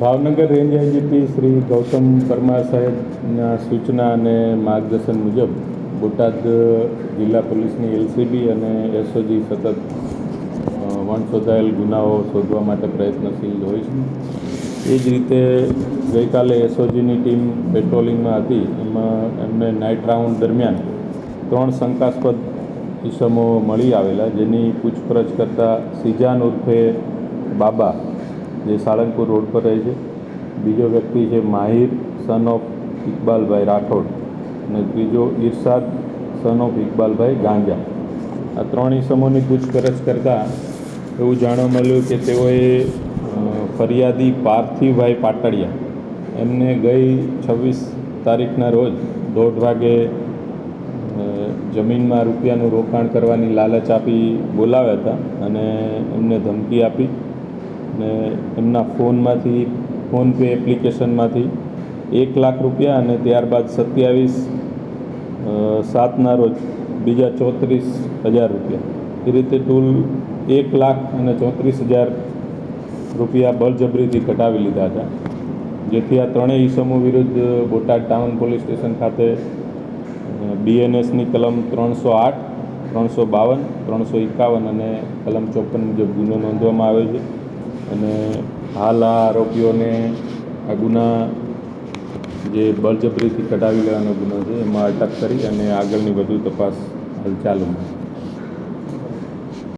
Bhavnagar range IGP Shri Gautam Parmar સાહેબના સૂચના અને માર્ગદર્શન મુજબ બોટાદ જિલ્લા પોલીસની એલસીબી અને એસઓજી સતત વણશોધાયેલ ગુનાઓ શોધવા માટે પ્રયત્નશીલ હોય છે. એ જ રીતે ગઈકાલે એસઓજીની ટીમ પેટ્રોલિંગમાં હતી. એમાં એમને નાઇટ રાઉન્ડ દરમિયાન ત્રણ શંકાસ્પદ ઈસમો મળી આવેલા, જેની પૂછપરછ કરતાં સિજાન ઉર્ફે બાબા, જે સાળંગપુર રોડ પર રહે છે. બીજો વ્યક્તિ છે માહિર સન ઓફ ઇકબાલભાઈ રાઠોડ અને ત્રીજો ઇરશાદ સન ઓફ ઇકબાલભાઈ ગાંજા. આ ત્રણ ઈસમોની પૂછપરછ કરતાં એવું જાણવા મળ્યું કે તેઓએ ફરિયાદી પાર્થિવભાઈ પાટડિયા. એમને ગઈ છવ્વીસ તારીખના રોજ દોઢ વાગે જમીનમાં રૂપિયાનું રોકાણ કરવાની લાલચ આપી બોલાવ્યા હતા અને એમને ધમકી આપી. ને એમના ફોનમાંથી ફોનપે એપ્લિકેશનમાંથી એક લાખ રૂપિયા અને ત્યારબાદ સત્યાવીસ સાતના રોજ બીજા ચોત્રીસ હજાર રૂપિયા. એ રીતે ટૂલ એક લાખ અને ચોત્રીસ હજાર રૂપિયા બળજબરીથી કટાવી લીધા હતા. જેથી આ ત્રણેય ઇસમો વિરુદ્ધ બોટાદ ટાઉન પોલીસ સ્ટેશન ખાતે બીએનએસની કલમ ત્રણસો આઠ, ત્રણસો બાવન, ત્રણસો એકાવન અને કલમ ચોપન મુજબ ગુનો નોંધવામાં આવ્યો છે. અને હાલ આ આરોપીઓને આ ગુના જે બળજબરીથી કઢાવી લેવાનો ગુનો છે, એમાં અટક કરી અને આગળની વધુ તપાસ હાલ ચાલુમાં. છે